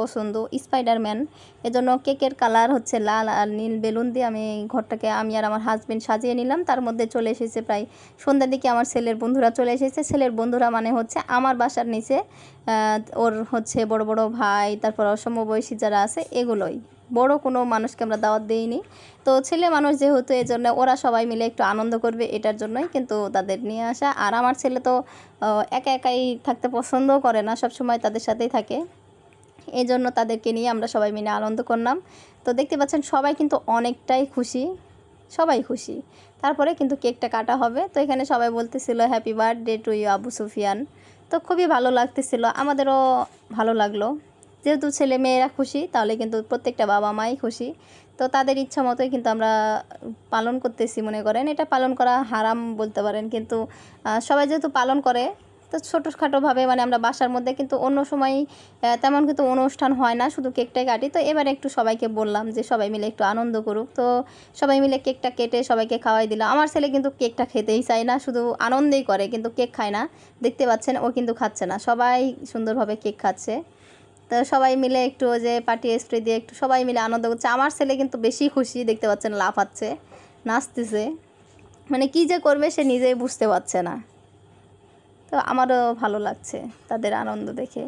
পছন্দ স্পাইডারম্যান এজন্য কেকের কালার হচ্ছে লাল আর নীল বেলুন দিয়ে আমি ঘরটাকে আমি আর আমার হাজবেন্ড সাজিয়ে নিলাম। তার মধ্যে চলে এসেছে প্রায় সন্ধ্যার দিকে আমার ছেলের বন্ধুরা চলে এসেছে। ছেলের বন্ধুরা মানে হচ্ছে আমার বাসার নিচে ওর হচ্ছে বড় বড় ভাই, তারপর অসমবয়সী যারা আছে, এগুলোই। বড় কোনো মানুষকে আমরা দাওয়াত দিইনি। তো ছেলে মানুষ যেহেতু এই জন্য ওরা সবাই মিলে একটু আনন্দ করবে এটার জন্যই কিন্তু তাদের নিয়ে আসা। আর আমার ছেলে তো একা একাই থাকতে পছন্দও করে না সব সময় তাদের সাথেই থাকে। এই জন্য তাদেরকে নিয়ে আমরা সবাই মিলে আনন্দ করলাম। তো দেখতে পাচ্ছেন সবাই কিন্তু অনেকটাই খুশি, সবাই খুশি। তারপরে কিন্তু কেকটা কাটা হবে। তো এখানে সবাই বলতেছিল happy birthday to you Abu Sufian. তো খুবই ভালো লাগতেছিল, আমাদেরও ভালো লাগল। যেহেতু ছেলে মেয়েরা খুশি, তাহলে কিন্তু প্রত্যেকটা বাবা মাই খুশি। তো তাদের ইচ্ছা মতোই কিন্তু আমরা পালন করতেছি, মনে করেন। এটা পালন করা হারাম বলতে পারেন, কিন্তু সবাই যেহেতু পালন করে তো ছোটোখাটোভাবে মানে আমরা বাসার মধ্যে কিন্তু অন্য সময় তেমন কিন্তু অনুষ্ঠান হয় না, শুধু কেকটাই কাটি। তো এবারে একটু সবাইকে বললাম যে সবাই মিলে একটু আনন্দ করুক। তো সবাই মিলে কেকটা কেটে সবাইকে খাওয়াই দিলাম আমার ছেলে কিন্তু কেকটা খেতেই চায় না, শুধু আনন্দেই করে, কিন্তু কেক খায় না। দেখতে পাচ্ছেন, ও কিন্তু খাচ্ছে না। সবাই সুন্দরভাবে কেক খাচ্ছে। তো সবাই মিলে একটু যে পার্টি স্প্রে দিয়ে একটু সবাই মিলে আনন্দ করছে। আমার ছেলে কিন্তু বেশি খুশি, দেখতে পাচ্ছেন, লাফাচ্ছে, নাচতেছে। মানে কী যে করবে সে নিজেই বুঝতে পারছে না। তো আমারও ভালো লাগছে তাদের আনন্দ দেখে।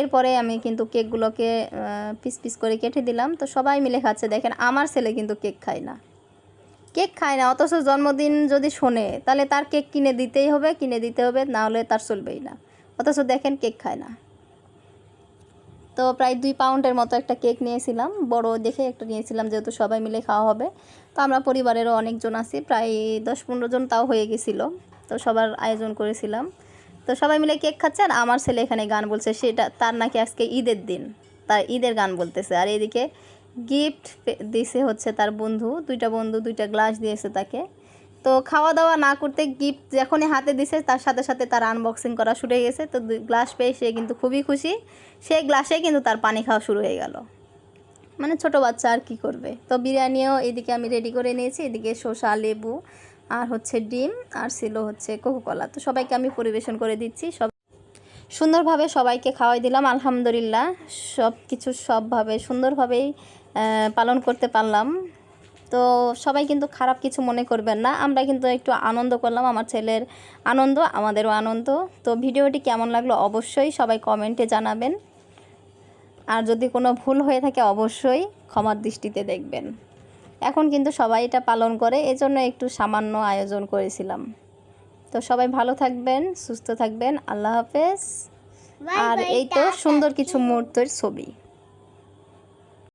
এরপরে আমি কিন্তু কেকগুলোকে পিস পিস করে কেটে দিলাম। তো সবাই মিলে খাচ্ছে। দেখেন, আমার ছেলে কিন্তু কেক খায় না। কেক খায় না, অথচ জন্মদিন যদি শোনে, তাহলে তার কেক কিনে দিতেই হবে, কিনে দিতে হবে, না হলে তার চলবেই না। অথচ দেখেন, কেক খায় না। তো প্রায় দুই পাউন্ডের মতো একটা কেক নিয়েছিলাম। বড় দেখে একটা নিয়েছিলাম, যেহেতু সবাই মিলে খাওয়া হবে। তো আমরা পরিবারেরও অনেকজন আছি, প্রায় দশ পনেরো জন তাও হয়ে গেছিল। তো সবার আয়োজন করেছিলাম। তো সবাই মিলে কেক খাচ্ছে আর আমার ছেলে এখানে গান বলছে, সেটা তার নাকি আজকে ঈদের দিন, তার ঈদের গান বলতেছে। আর এদিকে গিফট দিছে হচ্ছে তার বন্ধু, দুইটা বন্ধু, দুইটা গ্লাস দিয়েছে তাকে। তো খাওয়া দাওয়া না করতে গিফট যখনই হাতে দিছে, তার সাথে সাথে তার আনবক্সিং করা শুরু হয়ে গেছে। তো দুই গ্লাস পেয়ে সে কিন্তু খুবই খুশি। সেই গ্লাসে কিন্তু তার পানি খাওয়া শুরু হয়ে গেল। মানে ছোট বাচ্চা আর কি করবে? তো বিরিয়ানিও এদিকে আমি রেডি করে নিয়েছি, এদিকে শসা, লেবু আর হচ্ছে ডিম আর ছিল হচ্ছে কোকোকলা। তো সবাইকে আমি পরিবেশন করে দিচ্ছি, সব সুন্দরভাবে সবাইকে খাওয়াই দিলাম, আলহামদুলিল্লাহ। সব কিছু সবভাবে সুন্দরভাবেই পালন করতে পারলাম। তো সবাই কিন্তু খারাপ কিছু মনে করবেন না, আমরা কিন্তু একটু আনন্দ করলাম, আমার ছেলের আনন্দ, আমাদেরও আনন্দ। তো ভিডিওটি কেমন লাগল অবশ্যই সবাই কমেন্টে জানাবেন। আর যদি কোনো ভুল হয়ে থাকে অবশ্যই ক্ষমার দৃষ্টিতে দেখবেন। এখন কিন্তু সবাই এটা পালন করে এজন্য একটু সামান্য আয়োজন করেছিলাম। তো সবাই ভালো থাকবেন সুস্থ থাকবেন আল্লাহ হাফেজ। আর এই তো সুন্দর কিছু মুহূর্তের ছবি।